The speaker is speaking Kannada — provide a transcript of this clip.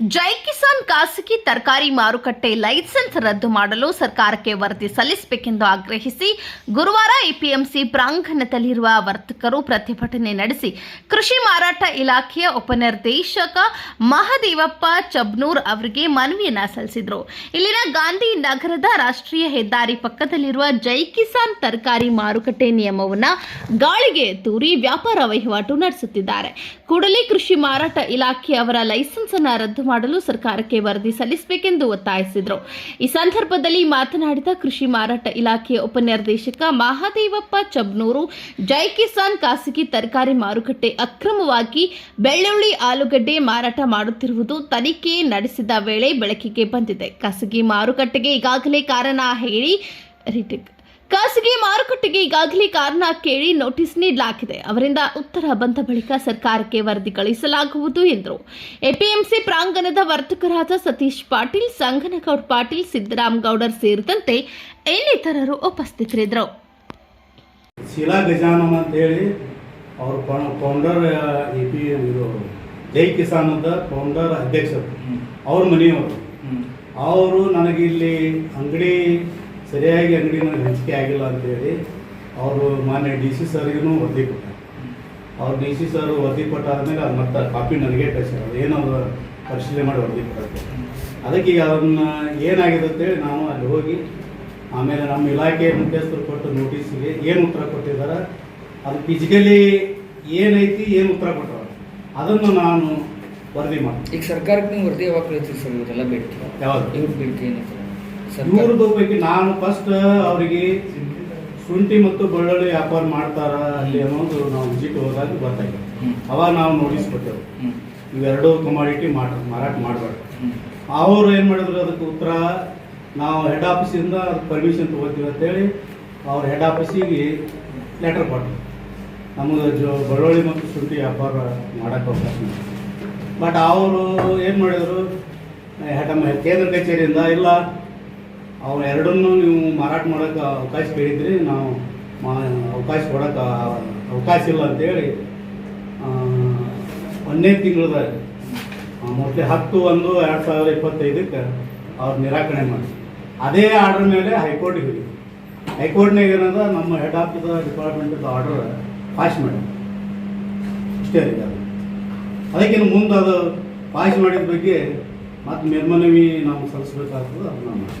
ಜೈ ಕಿಸಾನ್ ಖಾಸಗಿ ತರಕಾರಿ ಮಾರುಕಟ್ಟೆ ಲೈಸೆನ್ಸ್ ರದ್ದು ಮಾಡಲು ಸರ್ಕಾರಕ್ಕೆ ವರದಿ ಸಲ್ಲಿಸಬೇಕೆಂದು ಆಗ್ರಹಿಸಿ ಗುರುವಾರ ಎಪಿಎಂಸಿ ಪ್ರಾಂಗಣದಲ್ಲಿರುವ ವರ್ತಕರು ಪ್ರತಿಭಟನೆ ನಡೆಸಿ ಕೃಷಿ ಮಾರಾಟ ಇಲಾಖೆಯ ಉಪನಿರ್ದೇಶಕ ಮಹದೇವಪ್ಪ ಚಬ್ನೂರ್ ಅವರಿಗೆ ಮನವಿಯನ್ನ ಸಲ್ಲಿಸಿದರು. ಇಲ್ಲಿನ ಗಾಂಧಿ ನಗರದ ರಾಷ್ಟ್ರೀಯ ಹೆದ್ದಾರಿ ಪಕ್ಕದಲ್ಲಿರುವ ಜೈ ಕಿಸಾನ್ ತರಕಾರಿ ಮಾರುಕಟ್ಟೆ ನಿಯಮವನ್ನ ಗಾಳಿಗೆ ತೂರಿ ವ್ಯಾಪಾರ ವಹಿವಾಟು ನಡೆಸುತ್ತಿದ್ದಾರೆ. ಕೂಡಲೇ ಕೃಷಿ ಮಾರಾಟ ಇಲಾಖೆಯವರ ಲೈಸೆನ್ಸ್ ಅನ್ನು ರದ್ದು ಮಾಡಲು ಸರ್ಕಾರಕ್ಕೆ ವರದಿ ಸಲ್ಲಿಸಬೇಕೆಂದು ಒತ್ತಾಯಿಸಿದರು. ಈ ಸಂದರ್ಭದಲ್ಲಿ ಮಾತನಾಡಿದ ಕೃಷಿ ಮಾರಾಟ ಇಲಾಖೆಯ ಉಪನಿರ್ದೇಶಕ ಮಹಾದೇವಪ್ಪ ಚಬ್ನೂರು, ಜೈ ಕಿಸಾನ್ ಖಾಸಗಿ ತರಕಾರಿ ಮಾರುಕಟ್ಟೆ ಅಕ್ರಮವಾಗಿ ಬೆಳ್ಳುಳ್ಳಿ ಆಲೂಗಡ್ಡೆ ಮಾರಾಟ ಮಾಡುತ್ತಿರುವುದು ತನಿಖೆ ನಡೆಸಿದ ವೇಳೆ ಬೆಳಕಿಗೆ ಬಂದಿದೆ. ಖಾಸಗಿ ಮಾರುಕಟ್ಟೆಗೆ ಈಗಾಗಲೇ ಕಾರಣ ಹೇಳಿ, ರಿಟಿಕ್ ಖಾಸಗಿ ಮಾರುಕಟ್ಟೆಗೆ ಈಗಾಗಲೇ ಕಾರಣ ಕೇಳಿ ನೋಟಿಸ್ ನೀಡಲಾಗಿದೆ. ಅವರಿಂದ ಉತ್ತರ ಬಂದ ಬಳಿಕ ಸರ್ಕಾರಕ್ಕೆ ವರದಿ ಕಳಿಸಲಾಗುವುದು ಎಂದರು. ಎಪಿಎಂಸಿ ಪ್ರಾಂಗಣದ ವರ್ತಕರಾದ ಸತೀಶ್ ಪಾಟೀಲ್ ಸಂಗನಗೌಡ್ ಪಾಟೀಲ್ ಸಿದ್ದರಾಮಗೌಡರ್ ಸೇರಿದಂತೆ ಇನ್ನಿತರರು ಉಪಸ್ಥಿತರಿದ್ದರು. ಶೀಲಾ ಗಜಾನನ್ ಅಂತ ಹೇಳಿ ಅವ್ರ ಫೌಂಡರ್ ಎ ಪಿ ಇದು ಜೈ ಕಿಸಾನ್ ಅಂತ ಫೌಂಡರ್ ಅಧ್ಯಕ್ಷರು. ಅವ್ರ ಮನೆಯವರು. ಅವರು ನನಗಿಲ್ಲಿ ಇಲ್ಲಿ ಅಂಗಡಿ ಸರಿಯಾಗಿ ಅಂಗಡಿ ನನಗೆ ಹಂಚಿಕೆ ಆಗಿಲ್ಲ ಅಂತೇಳಿ ಅವರು ಮಾನ್ಯ ಡಿ ಸಿ ಸರ್ಗೂ ವರದಿ ಕೊಟ್ಟಾರೆ ಅವ್ರು ಡಿ ಸಿ ಸರ್ ವರದಿ ಕೊಟ್ಟಾದ್ಮೇಲೆ ಅದು ಮತ್ತೆ ಕಾಪಿ ನನಗೆ ಕಳಿಸಿರೋದು ಏನೋ ಅದು ಪರಿಶೀಲನೆ ಮಾಡಿ ವರದಿ ಕೊಡೋದು ಅದಕ್ಕೆ ಈಗ ಅದನ್ನು ಏನಾಗಿದೆ ಅಂತೇಳಿ ನಾನು ಅಲ್ಲಿ ಹೋಗಿ ಆಮೇಲೆ ನಮ್ಮ ಇಲಾಖೆ ಮುಖ್ಯಸ್ಥರು ಕೊಟ್ಟು ನೋಟಿಸ್ಗೆ ಏನು ಉತ್ತರ ಕೊಟ್ಟಿದ್ದಾರೆ? ಅದು ಫಿಸಿಕಲಿ ಏನೈತಿ ಏನು ಉತ್ತರ ಕೊಟ್ಟರು ಅದನ್ನು ನಾನು ವರದಿ ಮಾಡ್ತೀನಿ. ಈಗ ಸರ್ಕಾರಕ್ಕೆ ನೀವು ವರದಿ ಯಾವಾಗ ಕಳಿಸ್ತೀವಿ ಸರ್? ಇವರೆಲ್ಲ ಬೇಡಿಕೆ ಯಾವಾಗ? ಇವ್ರ ಬೇಡಿಕೆ ಏನೈತೆ ರೂಪಾಯಿಗೆ ನಾನು ಫಸ್ಟ್ ಅವರಿಗೆ ಶುಂಠಿ ಮತ್ತು ಬೆಳ್ಳುಳ್ಳಿ ವ್ಯಾಪಾರ ಮಾಡ್ತಾರ ಅಲ್ಲಿ ಅನ್ನೋದು ನಾವು ವಿಜಿಟ್ ಹೋದಾಗ ಬರ್ತಾ ಹ್ಮ್. ಅವಾಗ ನಾವು ನೋಟಿಸ್ ಕೊಟ್ಟೆವು ಇವೆರಡೂ ಕಮಾಡಿಟಿ ಮಾಡ ಮಾರಾಟ ಮಾಡಬಾರ್ದು. ಅವರು ಏನು ಮಾಡಿದ್ರು ಅದಕ್ಕೆ ಉತ್ತರ ನಾವು ಹೆಡ್ ಆಫೀಸಿಂದ ಪರ್ಮಿಷನ್ ತೊಗೋತೀವಿ ಅಂತೇಳಿ ಅವ್ರ ಹೆಡ್ ಆಫೀಸಿಗೆ ಲೆಟರ್ ಕೊಟ್ಟರು ನಮಗೆ ಜೋ ಬೆಳ್ಳುಳ್ಳಿ ಮತ್ತು ಶುಂಠಿ ವ್ಯಾಪಾರ ಮಾಡೋಕ್ಕೆ ಅವಕಾಶ ಬಟ್ ಅವರು ಏನು ಮಾಡಿದರು ಹೆಡ್ ಕೇಂದ್ರ ಕಚೇರಿಯಿಂದ ಇಲ್ಲ ಅವು ಎರಡನ್ನೂ ನೀವು ಮಾರಾಟ ಮಾಡೋಕ್ಕೆ ಅವಕಾಶ ಕೇಳಿದ್ರಿ ನಾವು ಮಾ, ಅವಕಾಶ ಕೊಡೋಕ್ಕೆ ಅವಕಾಶ ಇಲ್ಲ ಅಂತೇಳಿ ಒಂದನೇ ತಿಂಗಳದಾಗ ಮತ್ತೆ ಹತ್ತು, ಒಂದು, ಎರಡು ಸಾವಿರದ ಇಪ್ಪತ್ತೈದಕ್ಕೆ ಅವ್ರು ನಿರಾಕರಣೆ ಮಾಡಿ ಅದೇ ಆರ್ಡರ್ ಮೇಲೆ ಹೈಕೋರ್ಟಿಗೆ ಹೋಗಿ ಹೈಕೋರ್ಟ್ನಾಗ ಏನದ, ನಮ್ಮ ಹೆಡ್ ಆಫೀಸ್ ಡಿಪಾರ್ಟ್ಮೆಂಟದ ಆರ್ಡರ್ ಪಾಸ್ ಮಾಡಿ ಇಷ್ಟೇ ರೀ ಅದು. ಅದಕ್ಕಿಂತ ಮುಂದೆ ಅದು ಪಾಸ್ ಮಾಡಿದ ಬಗ್ಗೆ ಮತ್ತೆ ಮೇಲ್ಮನವಿ ನಾವು ಸಲ್ಲಿಸ್ಬೇಕಾಗ್ತದೆ, ಅದನ್ನ ಮಾಡಿ